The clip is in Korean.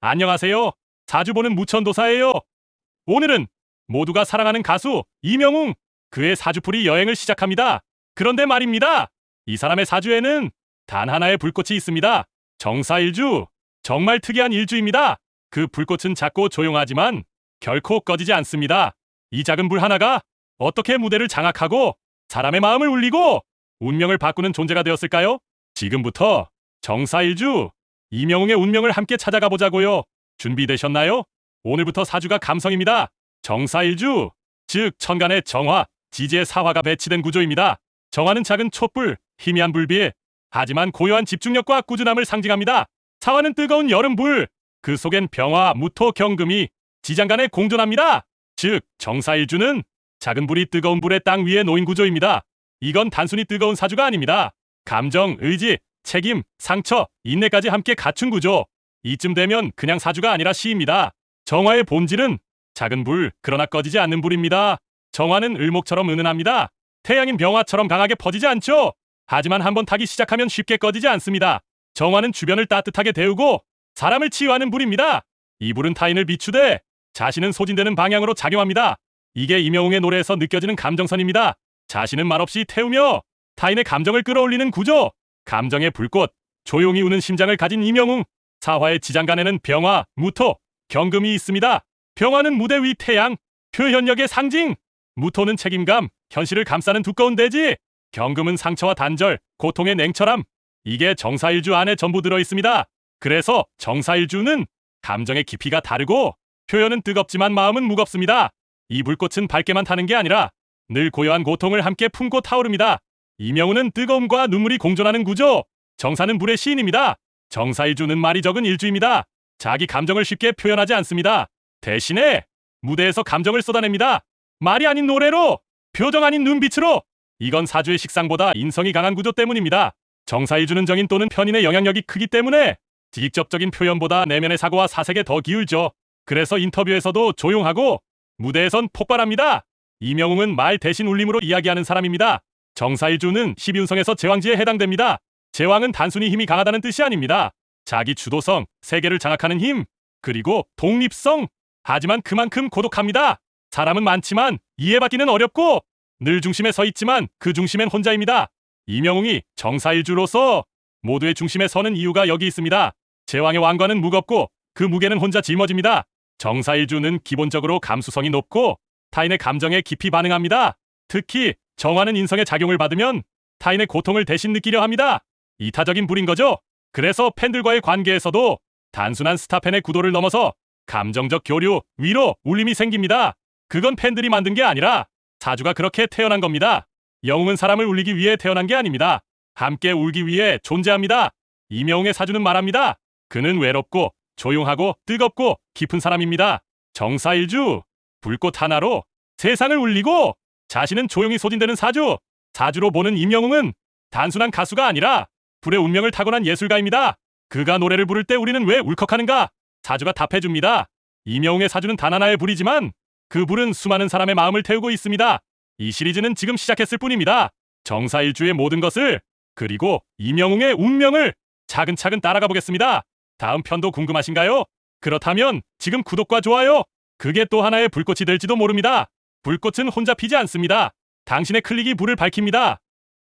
안녕하세요. 자주 보는 무천도사예요. 오늘은 모두가 사랑하는 가수 이명웅 그의 사주풀이 여행을 시작합니다. 그런데 말입니다. 이 사람의 사주에는 단 하나의 불꽃이 있습니다. 정사일주. 정말 특이한 일주입니다. 그 불꽃은 작고 조용하지만 결코 꺼지지 않습니다. 이 작은 불 하나가 어떻게 무대를 장악하고 사람의 마음을 울리고 운명을 바꾸는 존재가 되었을까요? 지금부터 정사일주 이명웅의 운명을 함께 찾아가 보자고요. 준비되셨나요? 오늘부터 사주가 감성입니다. 정사일주, 즉 천간의 정화, 지지의 사화가 배치된 구조입니다. 정화는 작은 촛불, 희미한 불빛, 하지만 고요한 집중력과 꾸준함을 상징합니다. 사화는 뜨거운 여름불, 그 속엔 병화, 무토, 경금이 지장간에 공존합니다. 즉 정사일주는 작은 불이 뜨거운 불의 땅 위에 놓인 구조입니다. 이건 단순히 뜨거운 사주가 아닙니다. 감정, 의지, 책임, 상처, 인내까지 함께 갖춘 구조. 이쯤 되면 그냥 사주가 아니라 시입니다. 정화의 본질은 작은 불, 그러나 꺼지지 않는 불입니다. 정화는 을목처럼 은은합니다. 태양인 병화처럼 강하게 퍼지지 않죠. 하지만 한번 타기 시작하면 쉽게 꺼지지 않습니다. 정화는 주변을 따뜻하게 데우고 사람을 치유하는 불입니다. 이 불은 타인을 비추되 자신은 소진되는 방향으로 작용합니다. 이게 이명웅의 노래에서 느껴지는 감정선입니다. 자신은 말없이 태우며 타인의 감정을 끌어올리는 구조. 감정의 불꽃, 조용히 우는 심장을 가진 이명웅. 사화의 지장간에는 병화, 무토, 경금이 있습니다. 병화는 무대 위 태양, 표현력의 상징. 무토는 책임감, 현실을 감싸는 두꺼운 대지. 경금은 상처와 단절, 고통의 냉철함. 이게 정사일주 안에 전부 들어 있습니다. 그래서 정사일주는 감정의 깊이가 다르고 표현은 뜨겁지만 마음은 무겁습니다. 이 불꽃은 밝게만 타는 게 아니라 늘 고요한 고통을 함께 품고 타오릅니다. 이명우는 뜨거움과 눈물이 공존하는 구조. 정사는 불의 시인입니다. 정사일주는 말이 적은 일주입니다. 자기 감정을 쉽게 표현하지 않습니다. 대신에 무대에서 감정을 쏟아냅니다. 말이 아닌 노래로, 표정 아닌 눈빛으로. 이건 사주의 식상보다 인성이 강한 구조 때문입니다. 정사일주는 정인 또는 편인의 영향력이 크기 때문에 직접적인 표현보다 내면의 사고와 사색에 더 기울죠. 그래서 인터뷰에서도 조용하고 무대에선 폭발합니다. 이명웅은 말 대신 울림으로 이야기하는 사람입니다. 정사일주는 12운성에서 제왕지에 해당됩니다. 제왕은 단순히 힘이 강하다는 뜻이 아닙니다. 자기 주도성, 세계를 장악하는 힘, 그리고 독립성. 하지만 그만큼 고독합니다. 사람은 많지만 이해받기는 어렵고 늘 중심에 서 있지만 그 중심엔 혼자입니다. 이명웅이 정사일주로서 모두의 중심에 서는 이유가 여기 있습니다. 제왕의 왕관은 무겁고 그 무게는 혼자 짊어집니다. 정사일주는 기본적으로 감수성이 높고 타인의 감정에 깊이 반응합니다. 특히 정화는 인성의 작용을 받으면 타인의 고통을 대신 느끼려 합니다. 이타적인 불인 거죠. 그래서 팬들과의 관계에서도 단순한 스타팬의 구도를 넘어서 감정적 교류, 위로, 울림이 생깁니다. 그건 팬들이 만든 게 아니라 사주가 그렇게 태어난 겁니다. 영웅은 사람을 울리기 위해 태어난 게 아닙니다. 함께 울기 위해 존재합니다. 이명웅의 사주는 말합니다. 그는 외롭고 조용하고 뜨겁고 깊은 사람입니다. 정사일주, 불꽃 하나로 세상을 울리고 자신은 조용히 소진되는 사주. 사주로 보는 임영웅은 단순한 가수가 아니라 불의 운명을 타고난 예술가입니다. 그가 노래를 부를 때 우리는 왜 울컥하는가? 사주가 답해줍니다. 임영웅의 사주는 단 하나의 불이지만 그 불은 수많은 사람의 마음을 태우고 있습니다. 이 시리즈는 지금 시작했을 뿐입니다. 정사일주의 모든 것을 그리고 임영웅의 운명을 차근차근 따라가 보겠습니다. 다음 편도 궁금하신가요? 그렇다면 지금 구독과 좋아요. 그게 또 하나의 불꽃이 될지도 모릅니다. 불꽃은 혼자 피지 않습니다. 당신의 클릭이 불을 밝힙니다.